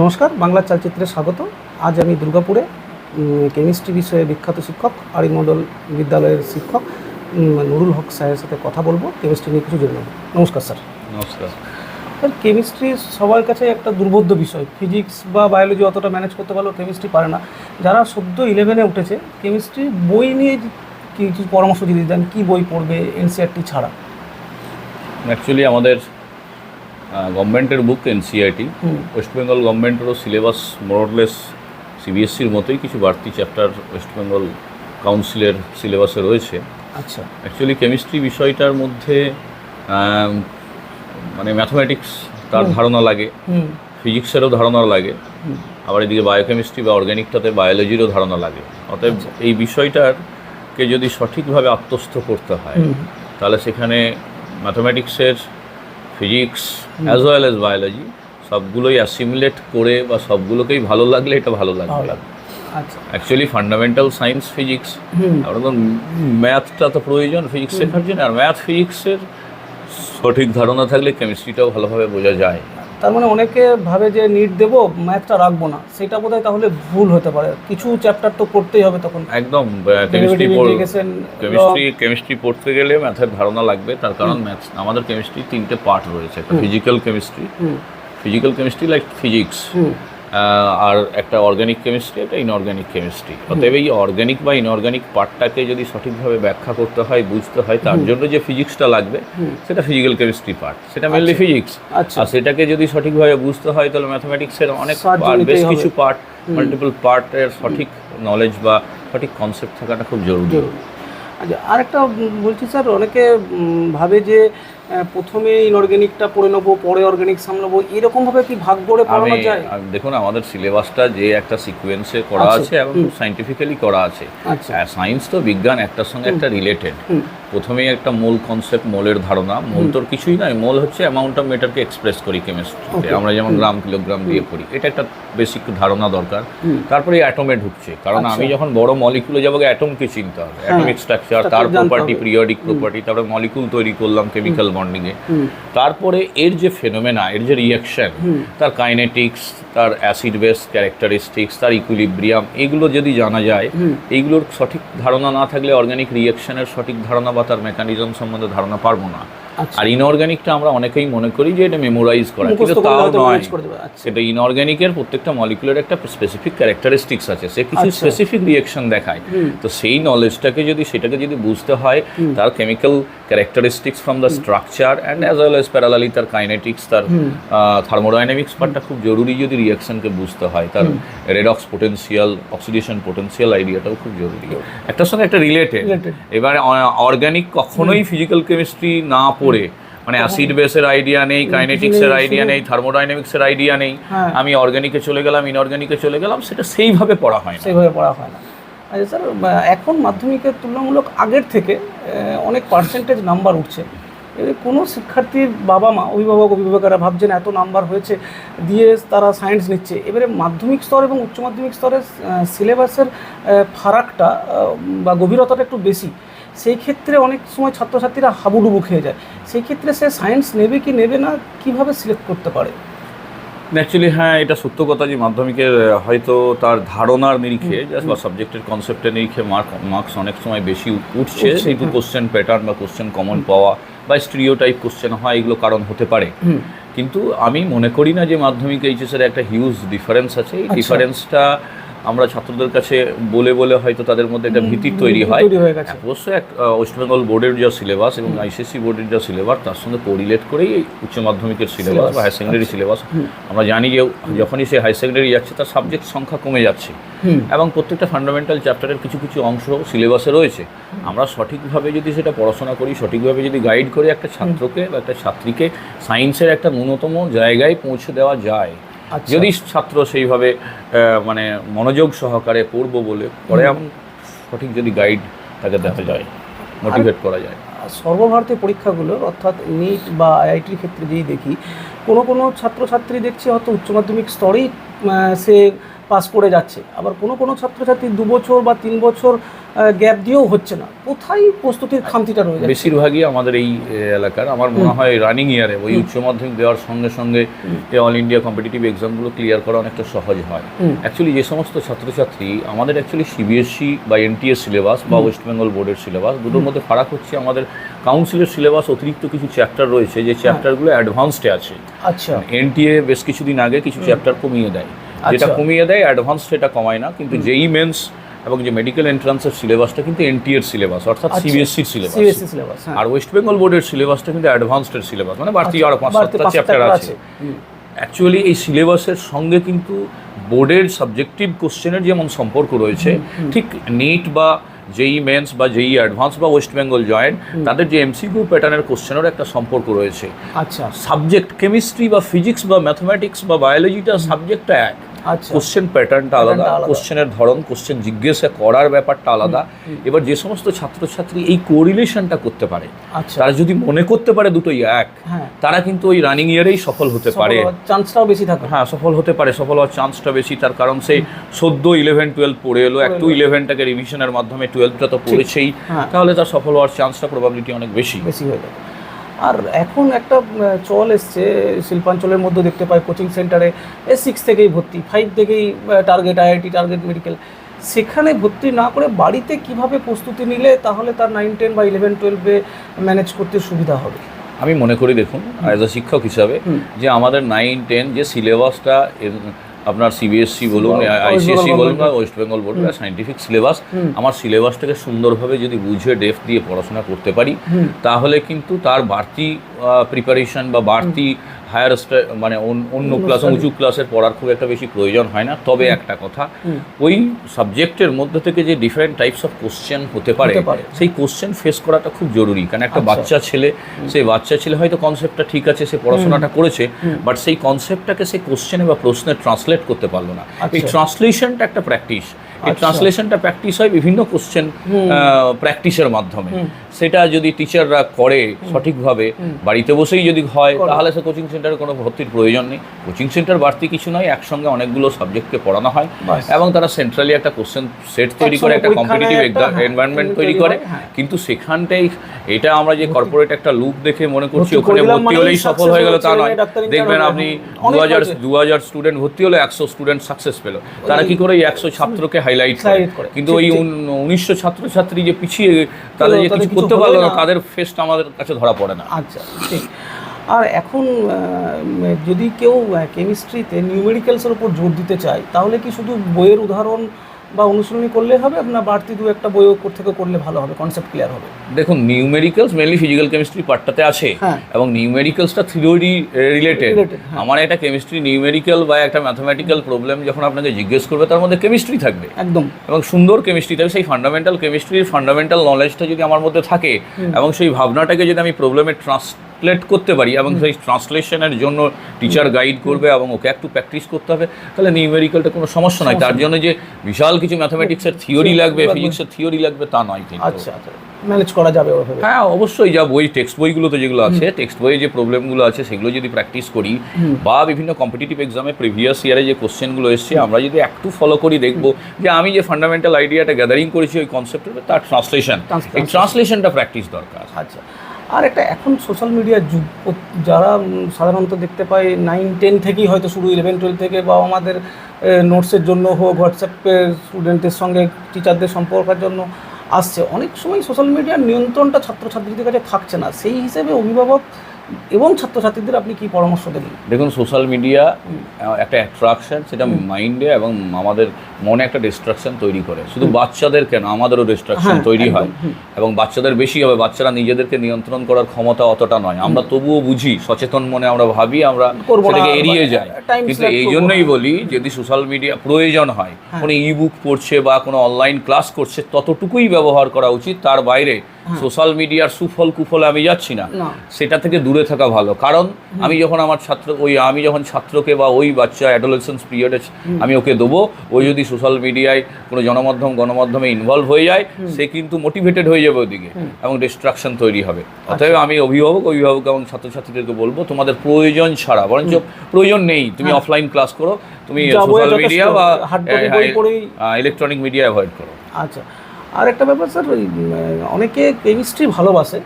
নমস্কার বাংলা চলচ্চিত্রে স্বাগত আজ আমি দুর্গাপুরে কেমিস্ট্রি বিষয়ে বিখ্যাত শিক্ষক আরিমণ্ডল বিদ্যালয়ের শিক্ষক নুরুল হক স্যারের সাথে কথা বলব কেমিস্ট্রি নিয়ে কিছু জেনে নেব। নমস্কার স্যার। নমস্কার। স্যার কেমিস্ট্রি সবার কাছে একটা দুর্বোধ্য বিষয়। ফিজিক্স বা বায়োলজি অতটা ম্যানেজ করতে পারলেও কেমিস্ট্রি পারে না। যারা সদ্য ইলেভেনে উঠেছে কেমিস্ট্রি বই নিয়ে কিছু পরামর্শ যদি দেন কী বই পড়বে এনসিআরটি ছাড়া? অ্যাকচুয়ালি আমাদের গভর্নমেন্টের বুক এনসিআইটি ওয়েস্ট বেঙ্গল গভর্নমেন্টেরও সিলেবাস মোরলেস সিবিএসসির মতোই কিছু বাড়তি চ্যাপ্টার ওয়েস্ট বেঙ্গল কাউন্সিলের সিলেবাসে রয়েছে। আচ্ছা। অ্যাকচুয়ালি কেমিস্ট্রি বিষয়টার মধ্যে মানে ম্যাথমেটিক্স তার ধারণা লাগে। ফিজিক্সেরও ধারণা লাগে। আবার এদিকে বায়োকেমিস্ট্রি বা অর্গ্যানিকটাতে বায়োলজিরও ধারণা লাগে। অতএব আচ্ছা। এই বিষয়টারকে যদি সঠিকভাবে আত্মস্থ করতে হয় তাহলে সেখানে ম্যাথমেটিক্সের physics as well as biology সবগুলোই অ্যাসিমুলেট করে বা সবগুলোকেই ভালো লাগলে এটা ভালো লাগবে। অ্যাকচুয়ালি ফান্ডামেন্টাল সায়েন্স ফিজিক্স আমরা তো ম্যাথটা তো প্রয়োজন ফিজিক্স শেখার জন্য আর ম্যাথ ফিজিক্সের সঠিক ধারণা থাকলে কেমিস্ট্রিটাও ভালোভাবে বোঝা যায়। তার মানে অনেকে ভাবে যে নিট দেবো ম্যাথটা রাখব না। সেটা বোধহয় তাহলে ভুল হতে পারে। কিছু চ্যাপ্টার তো পড়তেই হবে তখন। একদম কেমিস্ট্রি কেমিস্ট্রি কেমিস্ট্রি পড়তে গেলে ম্যাথের ধারণা লাগবে তার কারণ ম্যাথ আমাদের কেমিস্ট্রি তিনটে পার্ট রয়েছে একটা physical chemistry physical chemistry like physics আর একটা অর্গানিক কেমিস্ট্রি একটা ইনঅর্গানিক কেমিস্ট্রি অতএব এই অর্গানিক বা ইনঅর্গানিক পার্টটাকে যদি সঠিকভাবে ব্যাখ্যা করতে হয় বুঝতে হয় তার জন্য যে ফিজিক্সটা লাগবে সেটা ফিজিক্যাল কেমিস্ট্রি পার্ট সেটা মেনলি ফিজিক্স আচ্ছা। আর সেটাকে যদি সঠিকভাবে বুঝতে হয় তাহলে ম্যাথমেটিক্সের অনেক বেশ কিছু পার্ট মাল্টিপল পার্টের সঠিক নলেজ বা সঠিক কনসেপ্ট থাকাটা খুব জরুরি। আচ্ছা আর একটা বলছি স্যার অনেকে ভাবে যে প্রথমে ইনঅর্গ্যানিকটা পড়ে নেব পরে অর্গ্যানিক সামলাবো এরকমভাবে কি ভাগ করে পড়ানো যায়? দেখুন আমাদের সিলেবাসটা যে একটা সিকোয়েন্সে করা আছে, এবং। সাইন্টিফিক্যালি করা আছে। আচ্ছা। সায়েন্স তো বিজ্ঞান একটার সঙ্গে একটা রিলেটেড প্রথমেই একটা মূল কনসেপ্ট মোলের ধারণা। মোল তোর কিছুই নয় মোল হচ্ছে অ্যামাউন্ট অফ মেটারকে এক্সপ্রেস করি কেমিস্ট্রিতে আমরা যেমন গ্রাম কিলোগ্রাম দিয়ে পড়ি এটা একটা বেসিক ধারণা দরকার। তারপরে অ্যাটমে ঢুকছে। কারণ আচ্ছা। আমি যখন বড় মলিকুলে যাব অ্যাটমকে চিনতে হবে। অ্যাটমিক স্ট্রাকচার তার প্রপার্টি। পিরিয়ডিক প্রপার্টি তারপরে মলিকুল তৈরি করলাম কেমিক্যাল বন্ডিংয়ে তারপরে এর যে ফেনোমেনা এর যে রিয়াকশন তার কাইনেটিক্স তার অ্যাসিড বেস ক্যারেক্টারিস্টিক্স তার ইকুইলিব্রিয়াম এগুলো যদি জানা যায় এইগুলোর সঠিক ধারণা না থাকলে অর্গানিক রিয়াকশনের সঠিক ধারণা বা তার মেকানিজম সম্বন্ধে ধারণা পারব না। আচ্ছা। আর ইনঅর্গানিকটা আমরা অনেকেই মনে করি যে এটা মেমোরাইজ করা কিন্তু তাও নয়। আচ্ছা। সেটা ইনঅর্গানিকের প্রত্যেকটা মলিকুলের একটা স্পেসিফিক ক্যারেক্টারিস্টিক্স আছে সে কিছু আচ্ছা। স্পেসিফিক রিয়াকশন দেখায়। তো সেই নলেজটাকে যদি সেটাকে যদি বুঝতে হয় তার chemical characteristics from the structure and as well as parallelly তার কাইনেটিক্স তার থার্মোডাইনামিক্স পার্টটা খুব জরুরি যদি রিয়াকশনকে বুঝতে হয়। তার রেডক্স পোটেন্সিয়াল অক্সিডেশন পোটেন্সিয়াল আইডিয়াটাও খুব জরুরি। একটার সঙ্গে একটা রিলেটেড. এবারে অর্গানিক কখনোই ফিজিক্যাল কেমিস্ট্রি না পড়ে মানে অ্যাসিড বেসের আইডিয়া নেই কাইনেটিক্সের আইডিয়া নেই থার্মোডাইনামিক্সের আইডিয়া নেই। হ্যাঁ। আমি অর্গানিকে চলে গেলাম ইনঅর্গানিকে চলে গেলাম সেটা সেইভাবে পড়া হয় না। সেইভাবে পড়া হয় না। স্যার এখন মাধ্যমিকের তুলনামূলক আগের থেকে অনেক পার্সেন্টেজ নাম্বার উঠছে। কোনো শিক্ষার্থীর বাবা মা, অভিভাবক, অভিভাবকেরা ভাবছেন এত নাম্বার হয়েছে, দিয়ে তারা সায়েন্স নিচ্ছে। এবারে মাধ্যমিক স্তর এবং উচ্চ মাধ্যমিক স্তরের সিলেবাসের ফারাকটা বা গভীরতাটা একটু বেশি। সেই ক্ষেত্রে অনেক সময় ছাত্রছাত্রীরা হাবুডুবু খেয়ে যায়। সেই ক্ষেত্রে সে সায়েন্স নেবে কি নেবে না, কীভাবে সিলেক্ট করতে পারে? অ্যাকচুয়ালি হ্যাঁ এটা সত্য কথা যে মাধ্যমিকের হয়তো তার ধারণার নিরিখে বা সাবজেক্টের কনসেপ্টের নিরিখে মার্ক মার্কস অনেক সময় বেশি উঠছে। সেহেতু কিন্তু। কোশ্চেন প্যাটার্ন বা কোশ্চেন কমন পাওয়া বা স্ট্রিও টাইপ কোশ্চেন হয় এগুলো কারণ হতে পারে। কিন্তু আমি মনে করি না যে মাধ্যমিক এইচএসের একটা হিউজ ডিফারেন্স আছে। এই আচ্ছা। ডিফারেন্সটা আমরা ছাত্রদের কাছে বলে বলে হয়তো তাদের মধ্যে একটা ভীতি তৈরি হয়। অবশ্যই এক ওয়েস্ট বেঙ্গল বোর্ডের যা সিলেবাস এবং আইসিএসসি বোর্ডের যা সিলেবাস তার সঙ্গে কোরিলেট করেই উচ্চ মাধ্যমিকের সিলেবাস বা হায়ার সেকেন্ডারি সিলেবাস আমরা জানি যে যখনই সে হায়ার সেকেন্ডারি যাচ্ছে তার সাবজেক্ট সংখ্যা কমে যাচ্ছে। এবং প্রত্যেকটা ফান্ডামেন্টাল চ্যাপ্টারের কিছু কিছু অংশ সিলেবাসে রয়েছে। আমরা সঠিকভাবে যদি সেটা পড়াশোনা করি সঠিকভাবে যদি গাইড করে একটা ছাত্রকে বা একটা ছাত্রীকে সায়েন্সের একটা ন্যূনতম জায়গায় পৌঁছে দেওয়া যায় যদি ছাত্র সেইভাবে মানে মনোযোগ সহকারে পড়ব বলে পরে এমন সঠিক যদি গাইড তাকে দেখা যায় মোটিভেট করা যায়। সর্বভারতীয় পরীক্ষাগুলো অর্থাৎ নিট বা আইআইটির ক্ষেত্রে যেই দেখি কোনো কোনো ছাত্রছাত্রী দেখছি হয়তো উচ্চ মাধ্যমিক স্তরেই সে পাস করে যাচ্ছে। আবার কোনো কোনো ছাত্রছাত্রী দু বছর বা তিন বছর গ্যাপ দিয়েও হচ্ছে না। কোথায় প্রস্তুতির খামতিটা রয়ে যাচ্ছে? বেশিরভাগই আমাদের এই এলাকার। আমার মনে হয় রানিং ইয়ারে ওই উচ্চ মাধ্যমিক দেওয়ার সঙ্গে সঙ্গে এই অল ইন্ডিয়া কম্পিটিটিভ এক্সামগুলো ক্লিয়ার করা অনেকটা সহজ হয়। অ্যাকচুয়ালি যে সমস্ত ছাত্রছাত্রী আমাদের অ্যাকচুয়ালি সিবিএসসি E বা এনটিএস সিলেবাস বা ওয়েস্ট বেঙ্গল বোর্ডের সিলেবাস দুটোর মধ্যে ফারাক হচ্ছে আমাদের কাউন্সিলের সিলেবাস অতিরিক্ত কিছু চ্যাপ্টার রয়েছে যে চ্যাপ্টারগুলো অ্যাডভান্সডে আছে। আচ্ছা। এনটিএ বেশ কিছুদিন আগে কিছু চ্যাপ্টার কমিয়ে দেয়। যেটা আচ্ছা। কমিয়ে দেয় অ্যাডভান্স সেটা কমায় না কিন্তু যেই মেন্স এবং যে মেডিকেল এন্ট্রান্সের সিলেবাসটা কিন্তু এনটিএর সিলেবাস অর্থাৎ আচ্ছা। সিবিএসসির সিলেবাস সিবিএসসি সিলেবাস হ্যাঁ। আর ওয়েস্ট বেঙ্গল বোর্ডের সিলেবাসটা কিন্তু অ্যাডভান্সডের সিলেবাস মানে বাড়তি আরও পাঁচ সাতটা চ্যাপ্টার আছে। অ্যাকচুয়ালি এই সিলেবাসের সঙ্গে কিন্তু বোর্ডের সাবজেক্টিভ কোশ্চেনের যেমন সম্পর্ক রয়েছে ঠিক নিট বা যেই মেন্স বা যেই অ্যাডভান্স বা ওয়েস্ট বেঙ্গল জয়েন্ট তাদের যে এমসিকিউ প্যাটার্নের কোশ্চেনেরও একটা সম্পর্ক রয়েছে। আচ্ছা। সাবজেক্ট কেমিস্ট্রি বা ফিজিক্স বা ম্যাথমেটিক্স বা বায়োলজিটা সাবজেক্টটা এক। আচ্ছা কোশ্চেন প্যাটার্নটা আলাদা কোশ্চেনের ধরন কোশ্চেন জিজ্ঞাসা করার ব্যাপারটা আলাদা। এবার যে সমস্ত ছাত্রছাত্রী এই কোরিলেশনটা করতে পারে আচ্ছা। তারা যদি মনে করতে পারে দুটোই এক হ্যাঁ। তারা কিন্তু ওই রানিং ইয়ারেই সফল হতে পারে। চান্সটাও বেশি থাকে হ্যাঁ সফল হতে পারে সফল হওয়ার চান্সটা বেশি তার কারণ সেই সদ্য ইলেভেন টুয়েলভ পড়ে এলো একটু ইলেভেনটাকে রিভিশনের মাধ্যমে টুয়েলভটা তো পড়েছেই হ্যাঁ। তাহলে তার সফল হওয়ার চান্সটা প্রবাবিলিটি অনেক বেশি। বেশি হয়ে যাবে। আর এখন একটা চল এসছে শিল্পাঞ্চলের মধ্যে দেখতে পাই কোচিং সেন্টারে এ সিক্স থেকেই ভর্তি ফাইভ থেকেই টার্গেট আইআইটি টার্গেট মেডিকেল সেখানে ভর্তি না করে বাড়িতে কীভাবে প্রস্তুতি নিলে তাহলে তার নাইন টেন বা ইলেভেন টুয়েলভে ম্যানেজ করতে সুবিধা হবে? আমি মনে করি দেখুন অ্যাজ আ শিক্ষক হিসাবে যে আমাদের নাইন টেন যে সিলেবাসটা আপনার সিবিএসসি বলুন West আইসিএসসি বলুন বা ওয়েস্ট বেঙ্গল বলুন বা সাইন্টিফিক সিলেবাস আমার সিলেবাসটাকে সুন্দরভাবে যদি বুঝে ডেফ দিয়ে পড়াশোনা করতে পারি তাহলে কিন্তু তার বাড়তি প্রিপারেশন বা বাড়তি হায়ার মানে অন্য ক্লাস উঁচু ক্লাসের পড়ার খুব একটা বেশি প্রয়োজন হয় না। তবে একটা কথা ওই সাবজেক্টের মধ্যে থেকে যে ডিফারেন্ট টাইপস অফ কোশ্চেন হতে পারে সেই কোশ্চেন ফেস করাটা খুব জরুরি। কারণ একটা আচ্ছা। বাচ্চা ছেলে সেই বাচ্চা ছেলে হয়তো কনসেপ্টটা ঠিক আছে সে পড়াশোনাটা করেছে বাট সেই কনসেপ্টটাকে সে কোশ্চেনে বা প্রশ্নে ট্রান্সলেট করতে পারল না। এই আচ্ছা। ট্রান্সলেশনটা একটা প্র্যাকটিস এই আচ্ছা। ট্রান্সলেশনটা প্র্যাকটিস হয় বিভিন্ন কোশ্চেন প্র্যাকটিসের মাধ্যমে। সেটা যদি টিচাররা করে সঠিকভাবে বাড়িতে বসেই যদি হয় তাহলে সে কোচিং সেন্টারে কোনো ভর্তির প্রয়োজন নেই। কোচিং সেন্টার বাড়তি কিছু নয় একসঙ্গে অনেকগুলো সাবজেক্টকে পড়ানো হয় এবং তারা সেন্ট্রালি একটা কোশ্চেন সেট তৈরি করে একটা কম্পিটিটিভ নেয় হ্যাঁ, এনভায়রনমেন্ট তৈরি করে। হ্যাঁ। কিন্তু সেখানটাই এটা আমরা যে কর্পোরেট একটা লুক দেখে মনে করছি ওখানে ভর্তি হলেই সফল হয়ে গেল তা নয়। দেখবেন আপনি দু হাজার। দু হাজার স্টুডেন্ট ভর্তি হলো একশো স্টুডেন্ট সাকসেস পেল। তারা কি করে এই একশো ছাত্রকে হাইলাইট করে। কিন্তু ওই উনিশশো ছাত্রছাত্রী যে পিছিয়ে তাদের যে কিছু করতে পারল না না। তাদের ফেসটা আমাদের কাছে ধরা পড়ে না। আচ্ছা ঠিক। আর এখন যদি কেউ কেমিস্ট্রিতে নিউমেরিক্যালসের উপর জোর দিতে চায় তাহলে কি শুধু বইয়ের উদাহরণ বা অনুশীলনী করলে হবে? আপনার বাড়তি দু একটা বই ওপর থেকে করলে ভালো হবে কনসেপ্ট ক্লিয়ার হবে? দেখুন নিউমেরিক্যালস মেনলি ফিজিক্যাল কেমিস্ট্রি পার্টটাতে আছে হ্যাঁ। এবং নিউমেরিক্যালসটা থিওরি রিলেটেড। আমার একটা কেমিস্ট্রি নিউমেরিক্যাল বা একটা ম্যাথমেটিক্যাল প্রবলেম যখন আপনাকে জিজ্ঞেস করবে তার মধ্যে কেমিস্ট্রি থাকবে। একদম। এবং সুন্দর কেমিস্ট্রি থাকবে সেই ফান্ডামেন্টাল কেমিস্ট্রির ফান্ডামেন্টাল নলেজটা যদি আমার মধ্যে থাকে এবং সেই ভাবনাটাকে যদি আমি প্রবলেমে ট্রান্স ট্রান্সলেট করতে পারি এবং সেই ট্রান্সলেশনের জন্য টিচার গাইড করবে এবং ওকে একটু প্র্যাকটিস করতে হবে তাহলে নিউমেরিক্যালটা কোনো সমস্যা নয় তার জন্য যে বিশাল কিছু ম্যাথমেটিক্সের থিওরি লাগবে। ফিজিক্সের থিওরি লাগবে তা নয় কিন্তু। আচ্ছা আচ্ছা। ম্যানেজ করা যাবে হ্যাঁ অবশ্যই যা বই টেক্সট বইগুলোতে যেগুলো আছে টেক্সট বইয়ে যে প্রবলেমগুলো আছে সেগুলো যদি প্র্যাকটিস করি বা বিভিন্ন কম্পিটিটিভ এক্সামে প্রিভিয়াস ইয়ারে যে কোশ্চেনগুলো এসছে আমরা যদি একটু ফলো করি দেখব যে আমি যে ফান্ডামেন্টাল আইডিয়াটা গ্যাদারিং করেছি ওই কনসেপ্টের তার ট্রান্সলেশন এই. ট্রান্সলেশনটা প্যাকটিস দরকার। আচ্ছা। আর একটা এখন সোশ্যাল মিডিয়ার যুগ যারা সাধারণত দেখতে পায় নাইন টেন থেকেই হয়তো শুরু ইলেভেন টুয়েলভ থেকে বা আমাদের নোটসের জন্য হোক হোয়াটসঅ্যাপের স্টুডেন্টদের সঙ্গে টিচারদের সম্পর্কের জন্য আসছে। অনেক সময় সোশ্যাল মিডিয়ার নিয়ন্ত্রণটা ছাত্রছাত্রীদের কাছে থাকছে না। সেই হিসেবে অভিভাবক এবং ছাত্রছাত্রীদের আপনি কি পরামর্শ দেবেন দেখুন সোশ্যাল মিডিয়া একটা অ্যাট্রাকশন সেটা মাইন্ডে এবং আমাদের মনে একটা ডিস্ট্রাকশন তৈরি করে। শুধু বাচ্চাদের কেন? আমাদেরও ডিস্ট্রাকশন হ্যাঁ, তৈরি হয়। এবং বাচ্চাদের বেশি হবে বাচ্চারা নিজেদেরকে নিয়ন্ত্রণ করার ক্ষমতা অতটা নয়। আমরা তবুও বুঝি সচেতন মনে আমরা ভাবি আমরা সেটাকে এড়িয়ে যাই। time কিন্তু এই জন্যই বলি যদি সোশ্যাল মিডিয়া প্রয়োজন হয় হ্যাঁ। কোনো ই বুক পড়ছে বা কোনো অনলাইন ক্লাস করছে ততটুকুই ব্যবহার করা উচিত। তার বাইরে সোশ্যাল মিডিয়ার সুফল কুফলে আমি যাচ্ছি না। সেটা থেকে দূরে থাকা ভালো। কারণ আমি যখন আমার ছাত্র ওই আমি যখন ছাত্রকে বা ওই বাচ্চা অ্যাডোলেসেন্স পিরিয়ডে আমি ওকে দেবো ও যদি সোশ্যাল মিডিয়ায় কোনো জনমাধ্যম গণমাধ্যমে ইনভলভ হয়ে যায় সে কিন্তু মোটিভেটেড হয়ে যাবে ওদিকে এবং ডিস্ট্রাকশন তৈরি হবে। অতএব আমি অভিভাবক অভিভাবক এবং ছাত্রছাত্রীদেরকে বলব তোমাদের প্রয়োজন ছাড়া বরঞ্চ প্রয়োজন নেই। তুমি অফলাইন ক্লাস করো তুমি সোশ্যাল মিডিয়া বা ইলেকট্রনিক মিডিয়া অ্যাভয়েড করো। আচ্ছা। আর একটা ব্যাপার স্যার ওই অনেকে কেমিস্ট্রি ভালোবাসে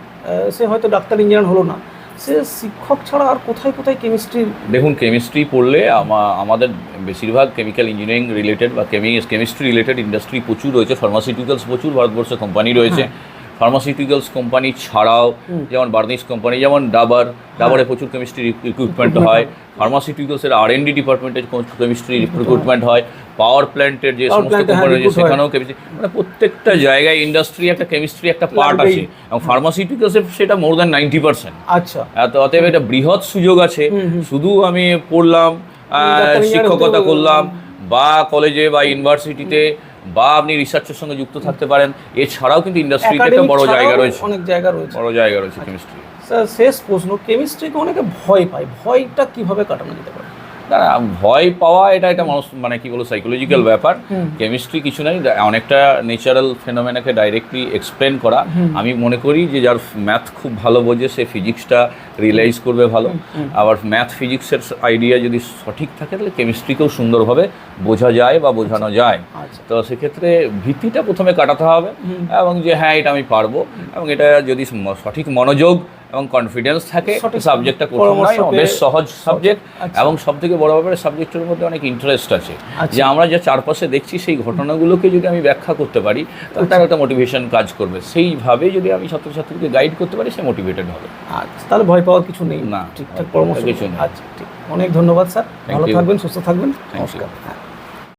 সে হয়তো ডাক্তার ইঞ্জিনিয়ার হলো না। সে শিক্ষক ছাড়া আর কোথায় কোথায় কেমিস্ট্রি দেখুন কেমিস্ট্রি পড়লে আমাদের বেশিরভাগ কেমিক্যাল ইঞ্জিনিয়ারিং রিলেটেড বা কেমি কেমিস্ট্রি রিলেটেড ইন্ডাস্ট্রি প্রচুর রয়েছে ফার্মাসিউটিক্যালস প্রচুর ভারতবর্ষে কোম্পানি রয়েছে। ফার্মাসিউটিক্যালস কোম্পানি ছাড়াও যেমন বার্নিস কোম্পানি যেমন ডাবার ডাবারে প্রচুর কেমিস্ট্রি রিক্রুটমেন্ট হয়। ফার্মাসিউটিক্যালসের আর এন ডি ডিপার্টমেন্টে কেমিস্ট্রি রিক্রুটমেন্ট হয়। পাওয়ার প্ল্যান্টের যে সমস্ত এ, হ্যাঁ, কোম্পানি রয়েছে সেখানেও কেমিস্ট্রি মানে প্রত্যেকটা জায়গায় ইন্ডাস্ট্রি একটা কেমিস্ট্রি একটা পার্ট আছে। এবং ফার্মাসিউটিক্যালসের সেটা মোর দ্যান নাইনটি পার্সেন্ট আচ্ছা। এত অতএব এটা বৃহৎ সুযোগ আছে। শুধু আমি পড়লাম শিক্ষকতা করলাম বা কলেজে বা ইউনিভার্সিটিতে বা আপনি রিসার্চের সঙ্গে যুক্ত থাকতে পারেন। এছাড়াও কিন্তু ইন্ডাস্ট্রিতে একটা বড় জায়গা রয়েছে। অনেক জায়গা রয়েছে। বড় জায়গা রয়েছে কেমিস্ট্রি স্যার শেষ প্রশ্ন কেমিস্ট্রিকে অনেকে ভয় পায়। ভয়টা কীভাবে কাটানো যেতে পারে? না, ভয় পাওয়া এটা একটা মানুষ মানে কি বলব সাইকোলজিক্যাল ব্যাপার। কেমিস্ট্রি কিছু নাই অনেকটা ন্যাচারাল ফেনোমেনাকে ডাইরেক্টলি এক্সপ্লেন করা। আমি মনে করি যে যার ম্যাথ খুব ভালো বোঝে সে ফিজিক্সটা রিয়েলাইজ করবে ভালো। আবার ম্যাথ ফিজিক্সের আইডিয়া যদি সঠিক থাকে তাহলে কেমিস্ট্রিকেও সুন্দরভাবে বোঝা যায় বা বোঝানো যায়। আচ্ছা। তো সেক্ষেত্রে ভিত্তিটা প্রথমে কাটাতে হবে। এবং যে হ্যাঁ এটা আমি পারব। এবং এটা যদি সঠিক মনোযোগ এবং কনফিডেন্স থাকে সাবজেক্টটা কঠিন নয় বেশ সহজ সাবজেক্ট আচ্ছা। এবং সব থেকে বড় ব্যাপারে সাবজেক্টের মধ্যে অনেক ইন্টারেস্ট আছে। আচ্ছা। যে আমরা যে চারপাশে দেখছি সেই ঘটনাগুলোকে যদি আমি ব্যাখ্যা করতে পারি তাহলে তার একটা মোটিভেশন কাজ করবে। সেইভাবে যদি আমি ছাত্রছাত্রীকে গাইড করতে পারি সে মোটিভেটেড হবে। আচ্ছা তাহলে ভয় পাওয়ার কিছু নেই। না, ঠিকঠাক পরামর্শ কিছু নেই। আচ্ছা ঠিক। অনেক ধন্যবাদ স্যার। ভালো থাকবেন সুস্থ থাকবেন। নমস্কার।